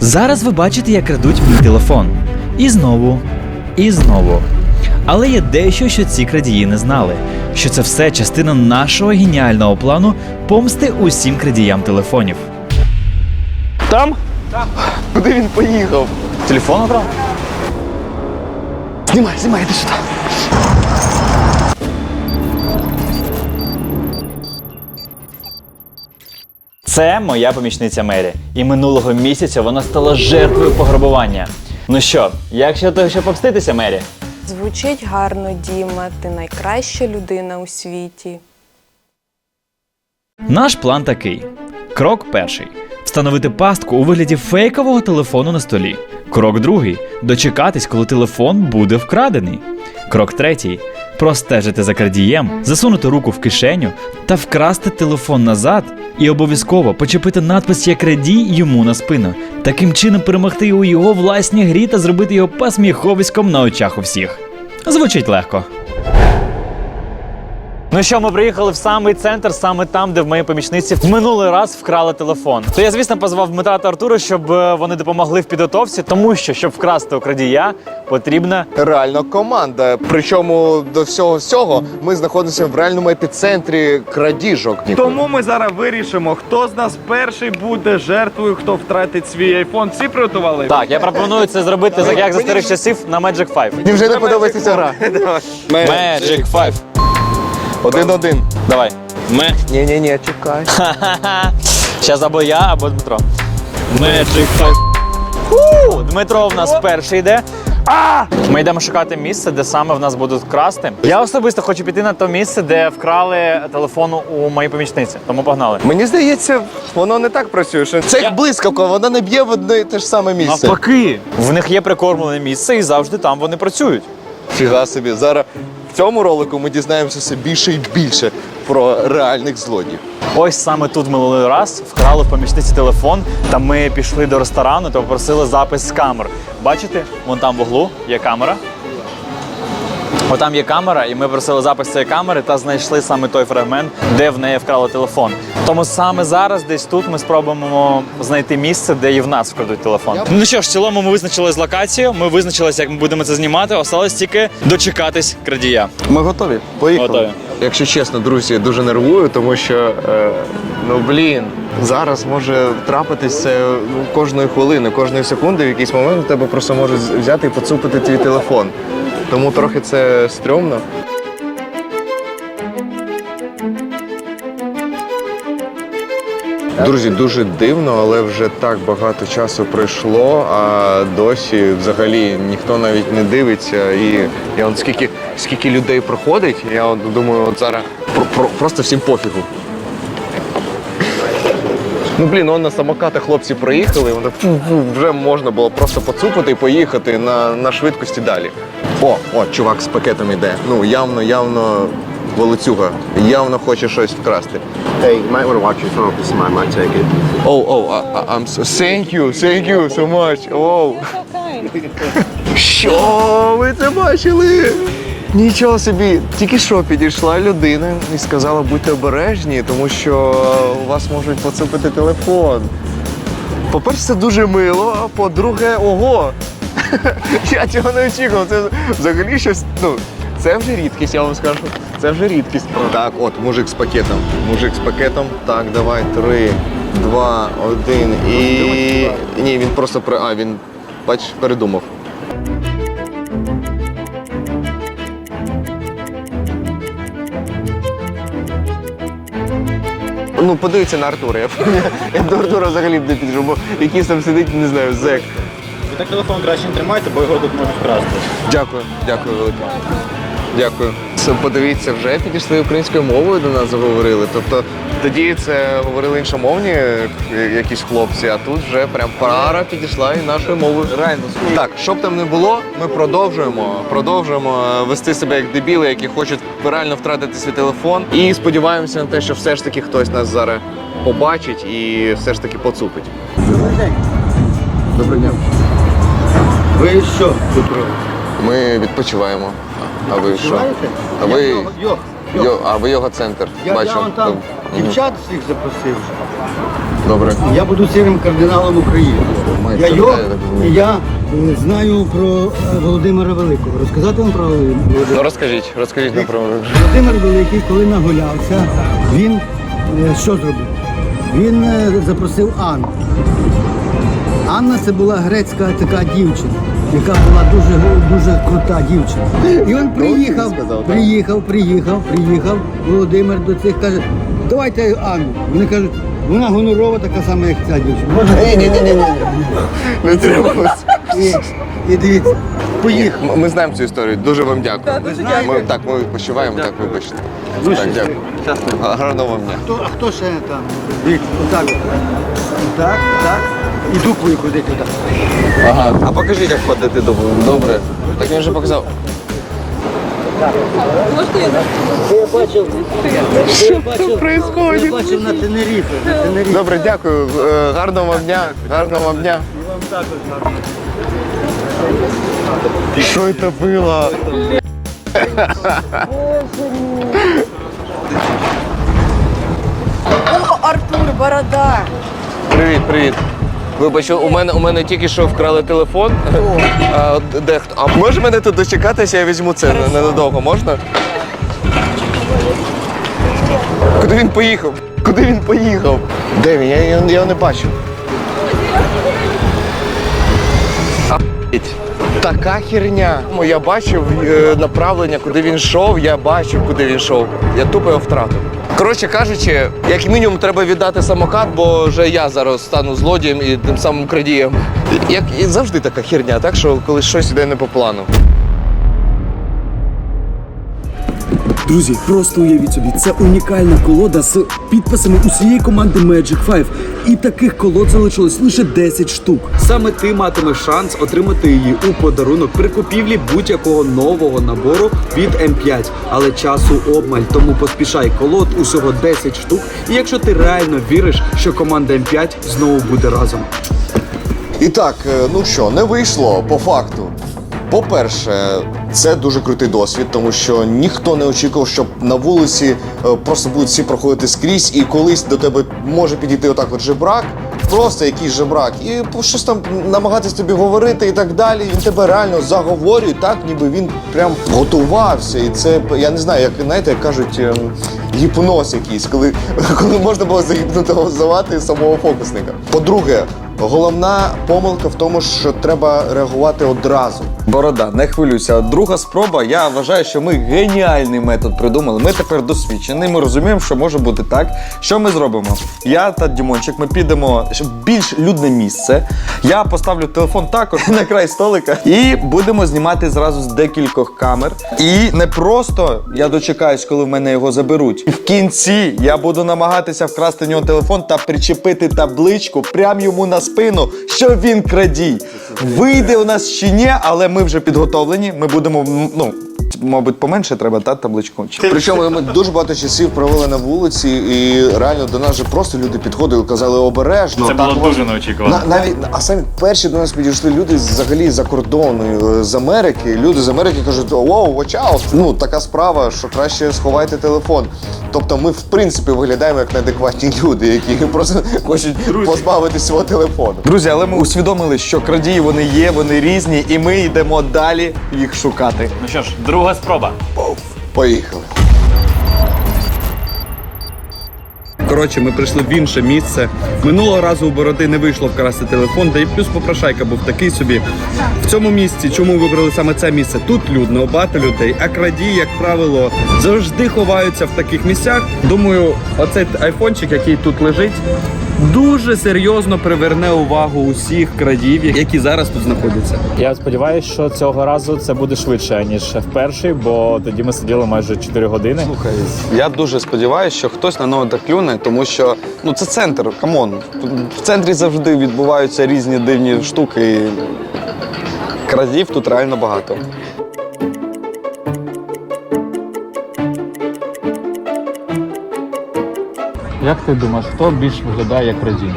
Зараз ви бачите, як крадуть мій телефон. І знову, і знову. Але є дещо, що ці крадії не знали: що це все частина нашого геніального плану помсти усім крадіям телефонів. Там? Там. Куди він поїхав? Телефон обрав? Знімай, знімай, іди сюди. Це моя помічниця Мері. І минулого місяця вона стала жертвою пограбування. Ну що, як щодо того, щоб помститися, Мері? Звучить гарно, Діма. Ти найкраща людина у світі. Наш план такий: крок перший встановити пастку у вигляді фейкового телефону на столі. Крок другий дочекатись, коли телефон буде вкрадений. Крок третій простежити за крадієм, засунути руку в кишеню та вкрасти телефон назад і обов'язково почепити надпис як радій йому на спину. Таким чином перемогти у його власній грі та зробити його посміховиськом на очах у всіх. Звучить легко. Ну що, ми приїхали в самий центр, саме там, де в моїй помічниці в минулий раз вкрали телефон. То я, звісно, позвав Дмитра та Артура, щоб е, вони допомогли в підготовці, тому що щоб вкрасти у крадія, потрібна Реально команда. Причому до всього всього ми знаходимося в реальному епіцентрі крадіжок. Тому ми зараз вирішимо, хто з нас перший буде жертвою, хто втратить свій айфон. Всі приготували? так. Я пропоную це зробити за як за старих часів на Magic 5. Мені вже не подобається ця гра. Magic 5. Один-один. Давай. Ми. Ні-ні-ні, чекай. Зараз або я, або Дмитро. Magic 5. Дмитро в нас перший йде. А! Ми йдемо шукати місце, де саме в нас будуть красти. Я особисто хочу піти на те місце, де вкрали телефон у моїй помічниці. Тому погнали. Мені здається, воно не так працює. що Це Я- як блискавка, вона не б'є в одне і те ж саме місце. Навпаки, в них є прикормлене місце, і завжди там вони працюють. Фіга собі. Зараз в цьому ролику ми дізнаємося все більше і більше про реальних злодіїв. Ось саме тут минулий раз вкрали в помічниці телефон, та ми пішли до ресторану та попросили запис з камер. Бачите, вон там в углу є камера. Отам є камера, і ми просили запис цієї камери та знайшли саме той фрагмент, де в неї вкрали телефон. Тому саме зараз, десь тут, ми спробуємо знайти місце, де і в нас вкрадуть телефон. Ну що ж, в цілому ми визначили з локацію, ми визначилися, як ми будемо це знімати. Осталось тільки дочекатись крадія. Ми готові. Поїхали. Готові. Якщо чесно, друзі, дуже нервую, тому що е, ну блін, зараз може трапитись це ну, кожної хвилини, кожної секунди, в якийсь момент у тебе просто можуть взяти і поцупити твій телефон. Тому трохи це стрьомно. Друзі, дуже дивно, але вже так багато часу пройшло, а досі взагалі ніхто навіть не дивиться. І я от скільки, скільки людей проходить, я от думаю, от зараз про, про- просто всім пофігу. Ну блін, он на самокатах хлопці проїхали, вони фу-фу, вже можна було просто поцупити і поїхати на, на швидкості далі. О, о, чувак з пакетом іде. Ну явно, явно волоцюга, явно хоче щось вкрасти. Hey, you might want to watch your phone because somebody might take it. Oh, oh, I- I'm so thank you, thank you so much. Oh. Що ви це бачили? Нічого собі, тільки що підійшла людина і сказала, будьте обережні, тому що у вас можуть поцупити телефон. По-перше, це дуже мило, а по-друге, ого. Я цього не очікував. Це взагалі щось. Ну, це вже рідкість, я вам скажу. Це вже рідкість. Так, от, мужик з пакетом. Мужик з пакетом. Так, давай, три, два, один. І. Ні, він просто при. А, він, бач, передумав. Ну, подивіться на Артура. Я, я до Артура взагалі не піджу, бо якийсь там сидить, не знаю, зек. Ви так телефон краще не тримайте, бо його тут можуть вкрасти. Дякую, дякую велике. Дякую. Це подивіться, вже підійшли українською мовою до нас заговорили. Тобто тоді це говорили іншомовні е, якісь хлопці, а тут вже прям пара підійшла і нашою мовою. Реально. Так, щоб там не було, ми продовжуємо. Продовжуємо е, вести себе як дебіли, які хочуть реально втратити свій телефон. І сподіваємося на те, що все ж таки хтось нас зараз побачить і все ж таки поцупить. Доброго дня. Ви що? Ми відпочиваємо. А ви що? А ви Йо, Йо, а ви його центр. Я- Бачу. я вон там. Дівчат всіх запросив. Добре. Я буду сірим кардиналом України. Я розумію. і я знаю про е, Володимира Великого. Розказати вам про Володимира? Ну розкажіть, розкажіть нам про Володимир Великий, коли нагулявся, він е, що зробив? Він е, запросив Анну. Анна це була грецька така дівчина, яка була дуже дуже крута дівчина. І він приїхав, сказав, приїхав, приїхав, приїхав. Володимир до цих каже, давайте Анну. Вони кажуть, вона гонорова така сама, як ця дівчина. Ні, ні, ні, ні, ні. Не треба. і, дивіться, поїхав. Ми знаємо цю історію. Дуже вам дякую. Ми, так, ми відпочиваємо, так вибачте. Так, дякую. Гарного вам дня. Хто, а хто ще там? Дивіться, отак. Так, так. І дупою ходить туди. Ага. А покажіть, як ходити до Добре. Так він вже показав. Я бачив, я бачив, я бачив на Тенеріфі. На Тенеріфі. Добре, дякую. Е, Гарного вам дня. Гарного вам дня. Що це було? О, Артур, борода! Привіт, привіт. Вибач, у мене у мене тільки що вкрали телефон. А, дехто. А може мене тут дочекатися, я візьму це не- ненадовго, можна? Куди він поїхав? Куди він поїхав? Де він? Я, я, я його не бачу. Така херня. Ну, Я бачив е, направлення, куди він йшов, я бачив, куди він йшов. Я тупо його втратив. Коротше кажучи, як мінімум треба віддати самокат, бо вже я зараз стану злодієм і тим самим крадієм. Як і завжди така херня, так що коли щось йде не по плану. Друзі, просто уявіть собі, це унікальна колода з підписами усієї команди Magic 5. І таких колод залишилось лише 10 штук. Саме ти матимеш шанс отримати її у подарунок при купівлі будь-якого нового набору від М5. Але часу обмаль, тому поспішай колод усього 10 штук. І якщо ти реально віриш, що команда М5 знову буде разом. І так, е, ну що, не вийшло по факту. По-перше, це дуже крутий досвід, тому що ніхто не очікував, що на вулиці е, просто будуть всі проходити скрізь, і колись до тебе може підійти отак от жебрак, просто якийсь жебрак, і щось там намагатись тобі говорити і так далі. Він тебе реально заговорює, так ніби він прям готувався. І це я не знаю, як знаєте, як кажуть, ем, гіпноз якийсь, коли, коли можна було загіпнотизувати самого фокусника. По-друге, головна помилка в тому, що треба реагувати одразу. Борода, не хвилюйся. Друга спроба. Я вважаю, що ми геніальний метод придумали. Ми тепер досвідчені. Ми розуміємо, що може бути так. Що ми зробимо? Я та Дімончик, ми підемо в більш людне місце. Я поставлю телефон також на край столика і будемо знімати зразу з декількох камер. І не просто я дочекаюсь, коли в мене його заберуть. В кінці я буду намагатися вкрасти в нього телефон та причепити табличку прямо йому на спину, що він крадій. Вийде у нас чи ні, але ми вже підготовлені. Ми будемо, ну, мабуть, поменше треба та табличку. Причому ми дуже багато часів провели на вулиці, і реально до нас вже просто люди підходили, казали обережно. Це було дуже неочікувано. На, навіть а самі перші до нас підійшли люди взагалі за кордону е, з Америки. Люди з Америки кажуть, воу, watch out! Ну така справа, що краще сховайте телефон. Тобто, ми в принципі виглядаємо як неадекватні люди, які просто хочуть позбавитися свого телефону. Друзі, але ми усвідомили, що крадії вони є, вони різні, і ми йдемо далі їх шукати. Ну що ж, друга спроба. Поїхали. Коротше, ми прийшли в інше місце. Минулого разу у бороди не вийшло вкрасти телефон, да і плюс попрошайка був такий собі. В цьому місці, чому вибрали саме це місце? Тут людно, багато людей, а крадії, як правило, завжди ховаються в таких місцях. Думаю, оцей айфончик, який тут лежить, дуже серйозно приверне увагу усіх крадіїв, які зараз тут знаходяться. Я сподіваюся, що цього разу це буде швидше, ніж в перший, бо тоді ми сиділи майже 4 години. Слухай, я дуже сподіваюся, що хтось на нього так клюне, тому що ну це центр, камон. В центрі завжди відбуваються різні дивні штуки. І крадів тут реально багато. Як ти думаєш, хто більш виглядає як крадій?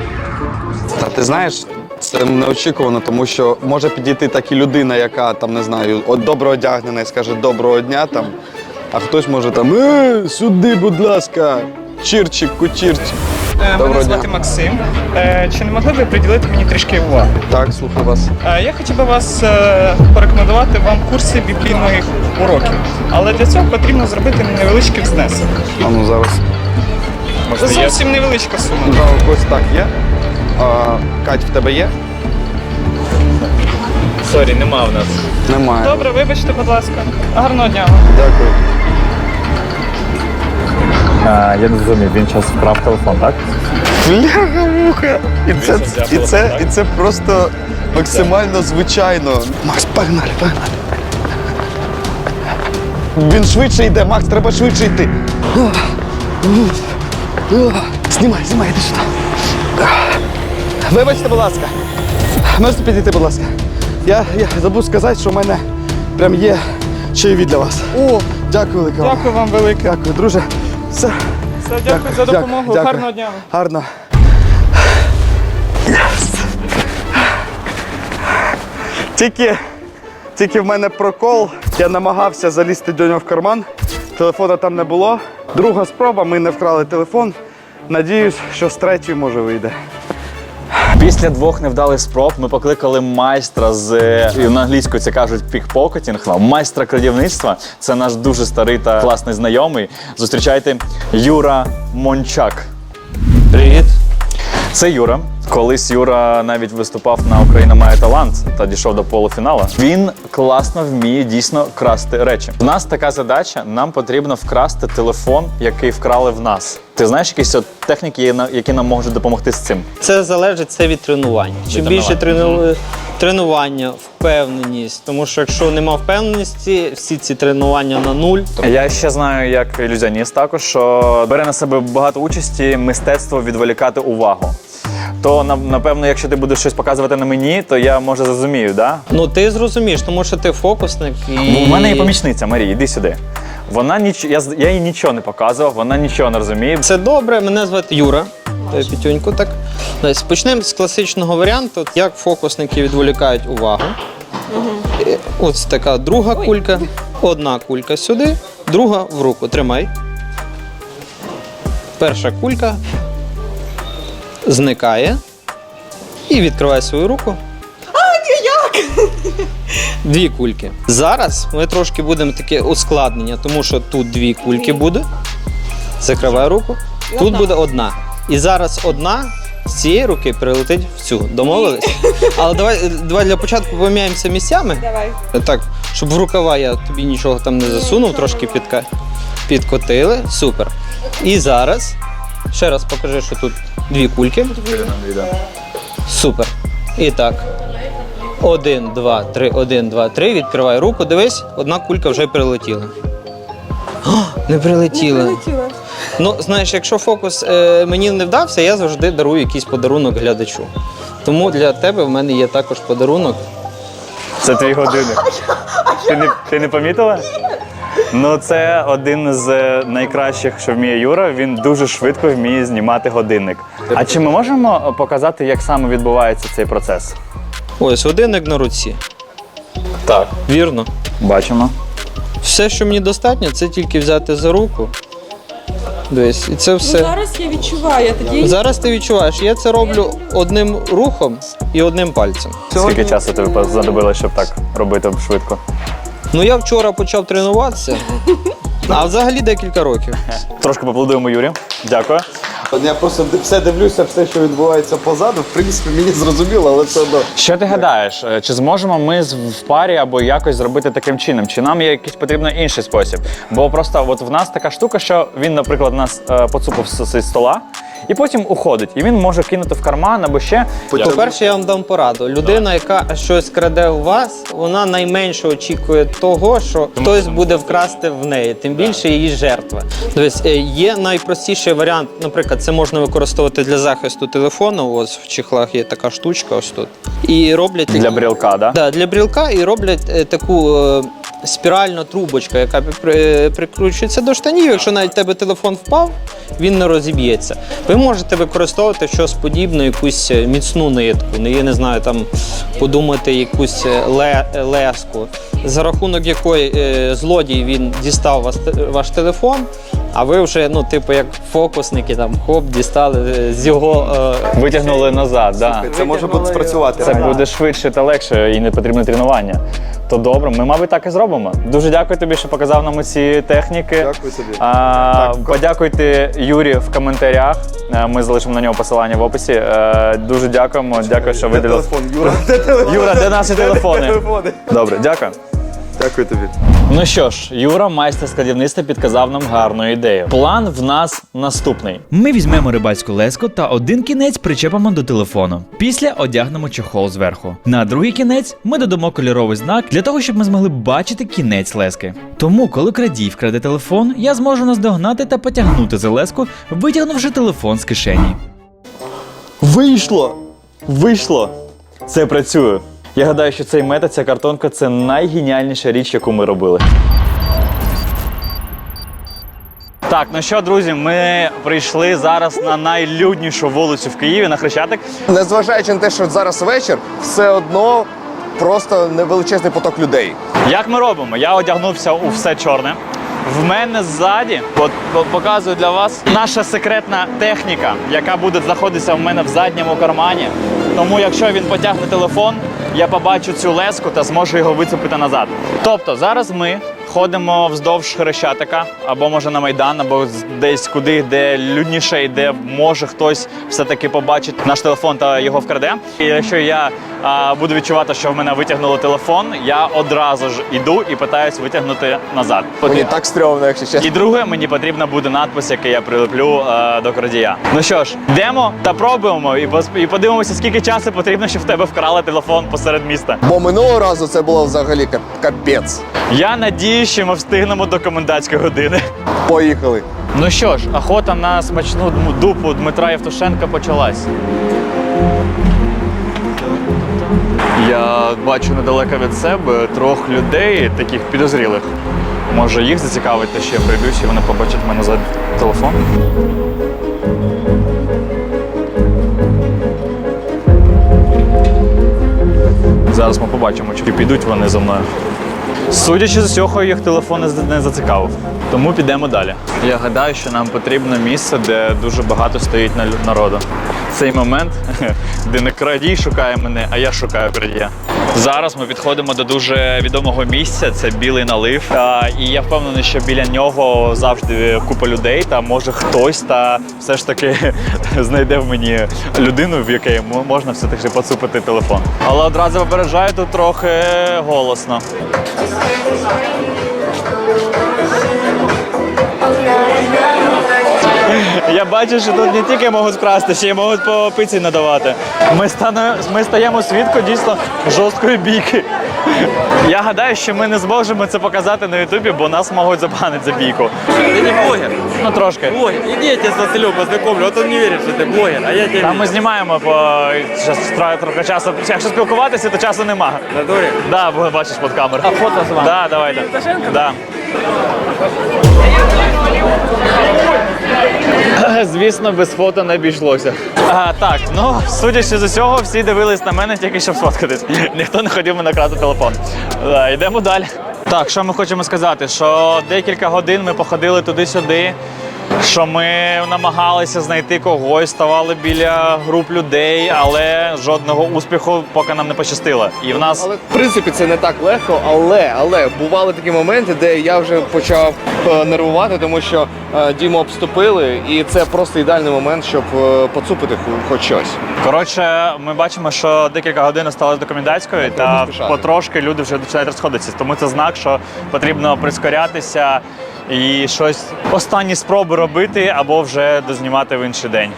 Та ти знаєш, це неочікувано, тому що може підійти так і людина, яка там не знаю, от добре одягнена і скаже доброго дня там, а хтось може там е, сюди, будь ласка. Чірчик, кучірчик. Мене Доброго звати дня. Максим. Е, Чи не могли б ви приділити мені трішки уваги? Так, слухаю вас. Е, Я хотів би вас е, порекомендувати вам курси біблійних уроків. Але для цього потрібно зробити невеличкий внесок. А ну зараз. Це зовсім невеличка сума. Да, у когось так є. А, Кать, в тебе є? Сорі, нема в нас. Немає. Добре, вибачте, будь ласка. Гарного дня. вам. Дякую. А, я не зрозумів, він час вкрав телефон, так? Бляха-муха. І це, і, це, і це просто максимально звичайно. Макс, погнали, погнали. Він швидше йде, Макс, треба швидше йти. Знімай, знімай, іди сюди. Вибачте, будь ласка. Можете підійти, будь ласка. Я, я забув сказати, що в мене прям є чайові для вас. О, дякую велике. вам. Дякую вам велике. Дякую, друже. Все. Все, дякую за допомогу. дякую. Гарного дня. вам. Гарно. Тільки, тільки в мене прокол. Я намагався залізти до нього в карман. Телефона там не було. Друга спроба, ми не вкрали телефон. Надіюсь, що з третьої може вийде. Після двох невдалих спроб ми покликали майстра з на англійську це кажуть пікпокетінг, майстра крадівництва. Це наш дуже старий та класний знайомий. Зустрічайте Юра Мончак. Це Юра. Колись Юра навіть виступав на Україна має талант та дійшов до полуфіналу. Він класно вміє дійсно красти речі. У нас така задача: нам потрібно вкрасти телефон, який вкрали в нас. Ти знаєш якісь от техніки, які нам можуть допомогти з цим? Це залежить це від тренувань. Чим більше трену... тренування, впевненість. Тому що якщо нема впевненості, всі ці тренування на нуль. Я ще знаю, як ілюзіоніст також, що бере на себе багато участі мистецтво відволікати увагу. То напевно, якщо ти будеш щось показувати на мені, то я може зрозумію, да? Ну ти зрозумієш, тому що ти фокусник і У мене є помічниця Марія, іди сюди. Вона ніч... я, я їй нічого не показував, вона нічого не розуміє. Це добре. Мене звати Юра. Е, Пітюньку, так. Почнемо з класичного варіанту, як фокусники відволікають увагу. Е, Ось така друга кулька, одна кулька сюди, друга в руку. Тримай. Перша кулька зникає і відкриває свою руку. Дві кульки. Зараз ми трошки будемо таке ускладнення, тому що тут дві кульки буде. Закривай руку. Тут буде одна. І зараз одна з цієї руки прилетить в цю. Домовились? Але давай, давай для початку поміняємося місцями. Давай. Так, щоб в рукава я тобі нічого там не засунув, трошки підка... підкотили. Супер. І зараз ще раз покажи, що тут дві кульки. Супер. І так. Один, два, три, один, два, три. Відкривай руку. Дивись, одна кулька вже прилетіла. О, не прилетіла. Ну, знаєш, якщо фокус е, мені не вдався, я завжди дарую якийсь подарунок глядачу. Тому для тебе в мене є також подарунок. Це твій годинник. Ти не, ти не помітила? Ну, це один з е, найкращих, що вміє Юра. Він дуже швидко вміє знімати годинник. А чи ми можемо показати, як саме відбувається цей процес? Ось годинник на руці. Так. Вірно. Бачимо. Все, що мені достатньо, це тільки взяти за руку. Дивись, і це все. Зараз я відчуваю, я тоді Зараз ти відчуваєш, я це роблю одним рухом і одним пальцем. Скільки часу тобі знадобилося, щоб так робити швидко? Ну я вчора почав тренуватися, а взагалі декілька років. Трошки поаплодуємо Юрі. Дякую. Я просто все дивлюся, все, що відбувається позаду. В принципі, мені зрозуміло, але все одно. Що ти гадаєш, е, чи зможемо ми в парі або якось зробити таким чином? Чи нам є якийсь потрібно інший спосіб? Бо просто от в нас така штука, що він, наприклад, нас е, поцупив з, з стола і потім уходить. І він може кинути в карман або ще. По-перше, я вам дам пораду. Людина, яка щось краде у вас, вона найменше очікує того, що хтось буде вкрасти в неї, тим більше її жертва. Тобто е, є найпростіший варіант, наприклад, це можна використовувати для захисту телефону. Ось в чехлах є така штучка, ось тут. І роблять Для брілка, да? Да, для брілка і роблять е, таку е, трубочка, яка при- прикручується до штанів. Якщо навіть тебе телефон впав, він не розіб'ється. Ви можете використовувати щось подібне, якусь е, міцну нитку. не я не знаю, там подумати якусь е, ле, леску, за рахунок якої е, злодій він дістав ваш телефон. А ви вже, ну, типу, як фокусники, там хоп, дістали е, з його. Е, Витягнули назад, да. Це може бути спрацювати. Це буде швидше та легше і не потрібне тренування. То добре, ми, мабуть, так і зробимо. Дуже дякую тобі, що показав нам ці техніки. Дякую тобі. А, подякуйте Юрі в коментарях. Е, Ми залишимо на нього посилання в описі. Е, Дуже дякуємо. Дякую, що виділили. Телефон, Юра. Де телефон? Юра, де наші телефони? Телефони. Добре, дякую. Дякую тобі. Ну що ж, Юра, майстер складівництва, підказав нам гарну ідею. План в нас наступний: ми візьмемо рибальську леску та один кінець причепимо до телефону. Після одягнемо чохол зверху. На другий кінець ми додамо кольоровий знак для того, щоб ми змогли бачити кінець лески. Тому, коли крадій вкраде телефон, я зможу наздогнати та потягнути за леску, витягнувши телефон з кишені. Вийшло! Вийшло! Це працює. Я гадаю, що цей метод, ця картонка це найгеніальніша річ, яку ми робили. Так, ну що, друзі, ми прийшли зараз на найлюднішу вулицю в Києві на Хрещатик. Незважаючи на те, що зараз вечір, все одно просто невеличезний поток людей. Як ми робимо? Я одягнувся у все чорне. В мене ззаді, от показую для вас, наша секретна техніка, яка буде знаходитися в мене в задньому кармані. Тому, якщо він потягне телефон, я побачу цю леску та зможу його вицепити назад. Тобто зараз ми ходимо вздовж хрещатика, або може на майдан, або десь куди, де людніше і де може хтось все-таки побачить наш телефон та його вкраде. І якщо я а, буду відчувати, що в мене витягнули телефон, я одразу ж іду і питаюсь витягнути назад. Мені так стрьомно, якщо чесно. І друге, мені потрібно буде надпис, який я прилеплю е, до крадія. Ну що ж, йдемо та пробуємо і, і подивимося, скільки часу потрібно, щоб в тебе вкрали телефон посеред міста. Бо минулого разу це було взагалі капець. Я надію, що ми встигнемо до комендантської години. Поїхали. Ну що ж, охота на смачну дупу Дмитра Євтушенка почалась. Я бачу недалеко від себе трьох людей, таких підозрілих. Може їх зацікавить, те, що я прийдусь і вони побачать мене за телефон. Зараз ми побачимо, чи підуть вони за мною. Судячи з усього, їх телефон не зацікавив. Тому підемо далі. Я гадаю, що нам потрібно місце, де дуже багато стоїть на народу. Цей момент, де не крадій шукає мене, а я шукаю крадія. Зараз ми підходимо до дуже відомого місця. Це білий налив. А, і я впевнений, що біля нього завжди купа людей. Та може хтось та все ж таки знайде в мені людину, в якій можна все таки поцупити телефон. Але одразу попереджаю, тут трохи голосно. Бачу, що тут не тільки можуть вкрасти, ще й можуть по пиці надавати. Ми, стане, ми стаємо свідко дійсно жорсткої бійки. Я гадаю, що ми не зможемо це показати на Ютубі, бо нас можуть забанити за бійку. Ти не блогер. Ну трошки. Блогер. Іди, я тебе з Василем познайомлю, от він не вірить, що ти блогер, а я тебе Там ми знімаємо по щас тра- трохи часу. Якщо спілкуватися, то часу нема. на дорі. Да, бо бачиш під камеру. А фото з вами? Да, давайте. Да. Звісно, без фото не обійшлося. А, так, ну судячи з усього, всі дивились на мене тільки щоб сфоткатись. Ніхто не хотів мене крати телефон. Да, йдемо далі. Так, що ми хочемо сказати? Що декілька годин ми походили туди-сюди. Що ми намагалися знайти когось, ставали біля груп людей, але жодного успіху поки нам не пощастило. І в нас Але в принципі це не так легко, але але бували такі моменти, де я вже почав е, нервувати, тому що е, Діму обступили, і це просто ідеальний момент, щоб е, поцупити хо- хоч щось. Коротше, ми бачимо, що декілька годин осталось до комендантської, та поспішати. потрошки люди вже починають розходитися. Тому це знак, що потрібно прискорятися і щось останні спроби робити або вже дознімати в інший день.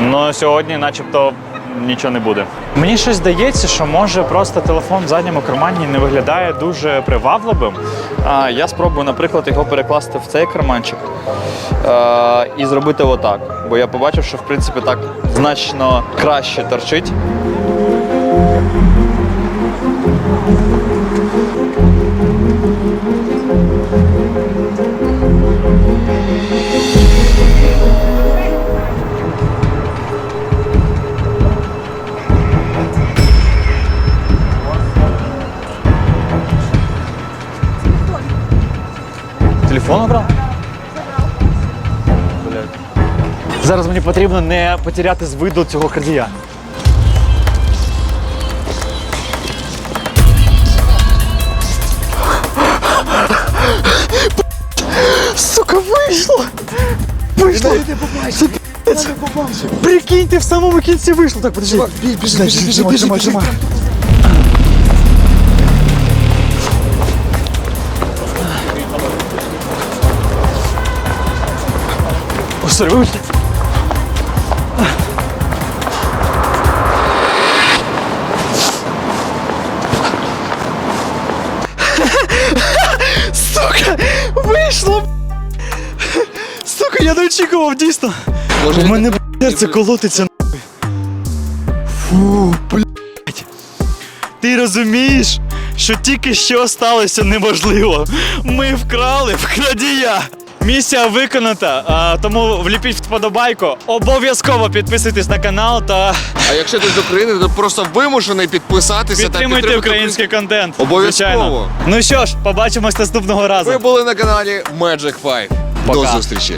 Ну сьогодні, начебто, нічого не буде. Мені щось здається, що може просто телефон в задньому кармані не виглядає дуже привабливим. А я спробую, наприклад, його перекласти в цей карманчик е, і зробити отак. Бо я побачив, що в принципі так значно краще торчить. Телефон обрав? Зараз мені потрібно не потеряти з виду цього крадія. Сука, вийшло! Вийшло! Це пі***ць. Прикиньте, в самому кінці вийшло. Так, подожди. Біжи, біжи, біжи, біжи, біжи, Вибачте. Сука, вийшло! Сука, я не очікував, дійсно. У мене серце колотиться. Фу, блядь. Ти розумієш, що тільки що сталося неможливо. Ми вкрали в крадія. Місія виконана, тому вліпіть вподобайку. Обов'язково підписуйтесь на канал та А якщо ти з України, то просто вимушений підписатися підтримуйте український контент. Обов'язково. звичайно. Ну що ж, побачимось наступного разу. Ви були на каналі Magic 5. До зустрічі.